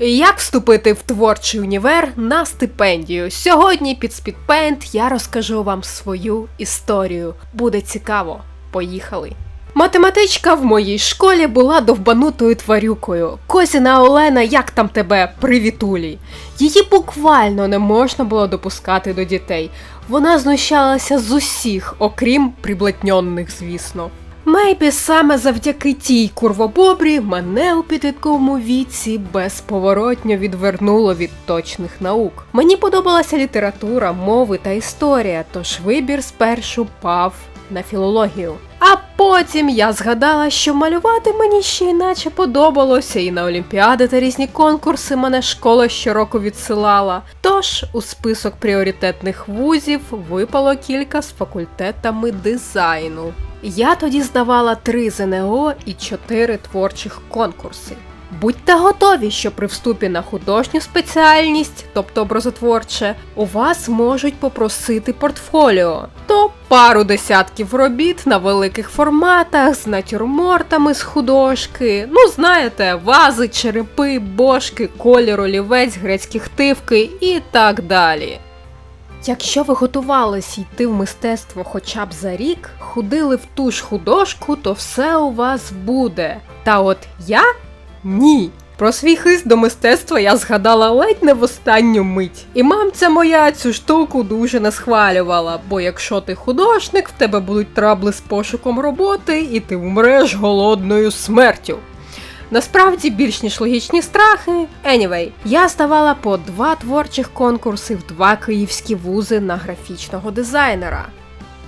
Як вступити в творчий універ на стипендію? Сьогодні під Speedpaint я розкажу вам свою історію. Буде цікаво. Поїхали! Математичка в моїй школі була довбанутою тварюкою. Козіна Олена, як там тебе, привітулі. Її буквально не можна було допускати до дітей. Вона знущалася з усіх, окрім приблетньонних, звісно. Мейбі саме завдяки тій курвобобрі мене у підлітковому віці безповоротньо відвернуло від точних наук. Мені подобалася література, мови та історія, тож вибір спершу пав на філологію. А потім я згадала, що малювати мені ще іначе подобалося, і на олімпіади та різні конкурси мене школа щороку відсилала. Тож у список пріоритетних вузів випало кілька з факультетами дизайну. Я тоді здавала три ЗНО і чотири творчих конкурси. Будьте готові, що при вступі на художню спеціальність, тобто образотворче, у вас можуть попросити портфоліо, то пару десятків робіт на великих форматах з натюрмортами з художки. Ну, знаєте, вази, черепи, бошки, колір, олівець, грецькі хтивки і так далі. Якщо ви готувалися йти в мистецтво хоча б за рік, ходили в ту ж художку, то все у вас буде. Та от я ні. Про свій хист до мистецтва я згадала ледь не в останню мить. І мамця моя цю штуку дуже не схвалювала, бо якщо ти художник, в тебе будуть трабли з пошуком роботи, і ти вмреш голодною смертю. Насправді більш ніж логічні страхи. Anyway, я ставала по два творчих конкурси в два київські вузи на графічного дизайнера.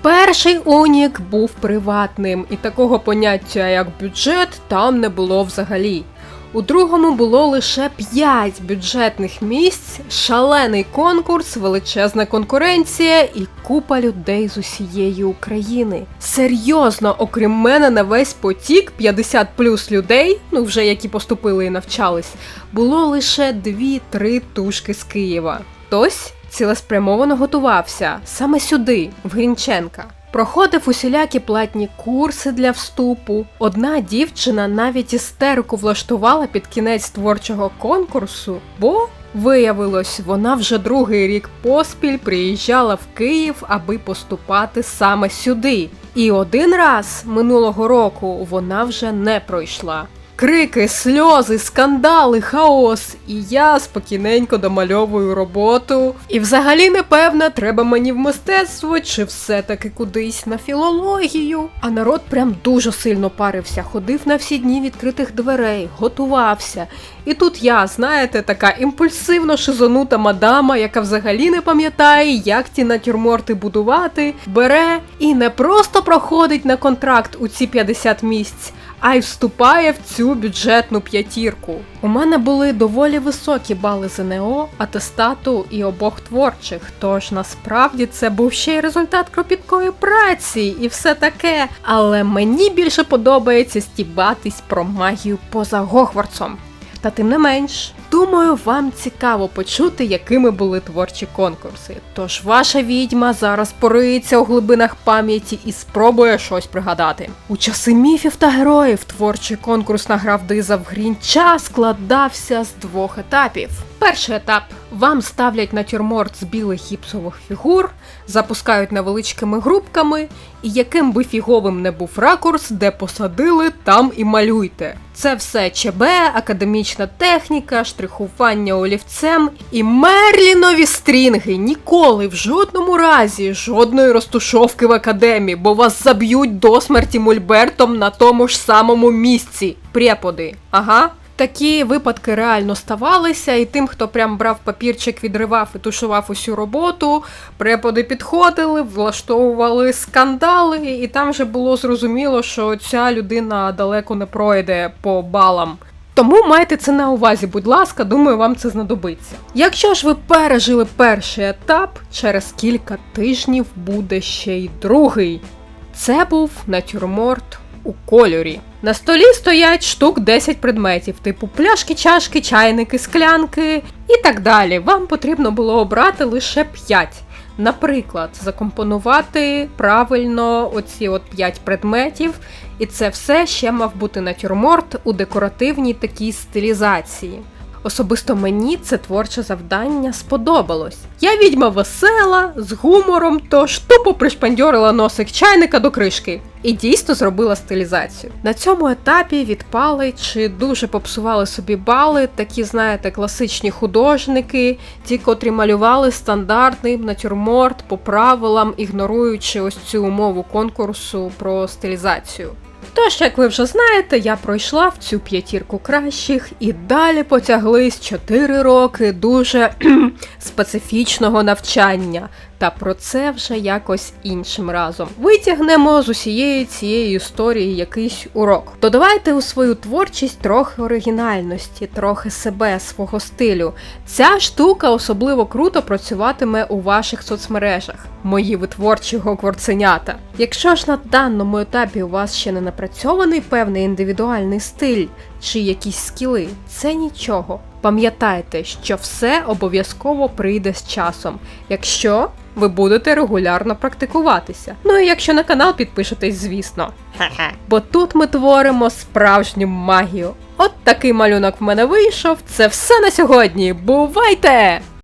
Перший унік був приватним, і такого поняття як бюджет там не було взагалі. У другому було лише 5 бюджетних місць, шалений конкурс, величезна конкуренція і купа людей з усієї України. Серйозно, окрім мене, на весь потік 50 плюс людей, ну вже які поступили і навчались, було лише 2-3 тушки з Києва. Хтось цілеспрямовано готувався саме сюди, в Грінченка. Проходив усілякі платні курси для вступу. Одна дівчина навіть істерику влаштувала під кінець творчого конкурсу, бо виявилось, вона вже другий рік поспіль приїжджала в Київ, аби поступати саме сюди. І один раз минулого року вона вже не пройшла. Крики, сльози, скандали, хаос, і я спокійненько домальовую роботу. І взагалі не певна, треба мені в мистецтво чи все-таки кудись на філологію. А народ прям дуже сильно парився, ходив на всі дні відкритих дверей, готувався. І тут я, знаєте, така імпульсивно шизонута мадама, яка взагалі не пам'ятає, як ті натюрморти будувати, бере і не просто проходить на контракт у ці 50 місць а й вступає в цю бюджетну п'ятірку. У мене були доволі високі бали ЗНО, атестату і обох творчих, тож насправді це був ще й результат кропіткої праці і все таке. Але мені більше подобається стібатись про магію поза Гогвартсом. Та тим не менш, думаю, вам цікаво почути, якими були творчі конкурси. Тож ваша відьма зараз пориється у глибинах пам'яті і спробує щось пригадати. У часи міфів та героїв творчий конкурс на гравдиза в Грінча складався з двох етапів. Перший етап вам ставлять натюрморт з білих гіпсових фігур, запускають невеличкими групками, і яким би фіговим не був ракурс, де посадили, там і малюйте. Це все ЧБ, академічна техніка, штрихування олівцем і мерлінові стрінги. Ніколи в жодному разі жодної розтушовки в академії, бо вас заб'ють до смерті мольбертом на тому ж самому місці. Преподи. Ага. Такі випадки реально ставалися, і тим, хто прям брав папірчик, відривав і тушував усю роботу, преподи підходили, влаштовували скандали, і там вже було зрозуміло, що ця людина далеко не пройде по балам. Тому майте це на увазі, будь ласка, думаю, вам це знадобиться. Якщо ж ви пережили перший етап, через кілька тижнів буде ще й другий. Це був натюрморт у кольорі. На столі стоять штук 10 предметів, типу пляшки, чашки, чайники, склянки і так далі. Вам потрібно було обрати лише 5. Наприклад, закомпонувати правильно оці от 5 предметів, і це все ще мав бути натюрморт у декоративній такій стилізації. Особисто мені це творче завдання сподобалось. Я відьма весела, з гумором, тож тупо пришпандьорила носик чайника до кришки і дійсно зробила стилізацію. На цьому етапі відпали чи дуже попсували собі бали, такі, знаєте, класичні художники, ті, котрі малювали стандартний натюрморт по правилам, ігноруючи ось цю умову конкурсу про стилізацію. Тож, як ви вже знаєте, я пройшла в цю п'ятірку кращих і далі потяглись 4 роки дуже специфічного навчання. Та про це вже якось іншим разом. Витягнемо з усієї цієї історії якийсь урок. Додавайте у свою творчість трохи оригінальності, трохи себе, свого стилю. Ця штука особливо круто працюватиме у ваших соцмережах, мої ви творчі гокворценята. Якщо ж на даному етапі у вас ще не напрацьований певний індивідуальний стиль чи якісь скіли, це нічого. Пам'ятайте, що все обов'язково прийде з часом, якщо ви будете регулярно практикуватися. Ну і якщо на канал підпишетесь, звісно. Бо тут ми творимо справжню магію. От такий малюнок в мене вийшов. Це все на сьогодні. Бувайте!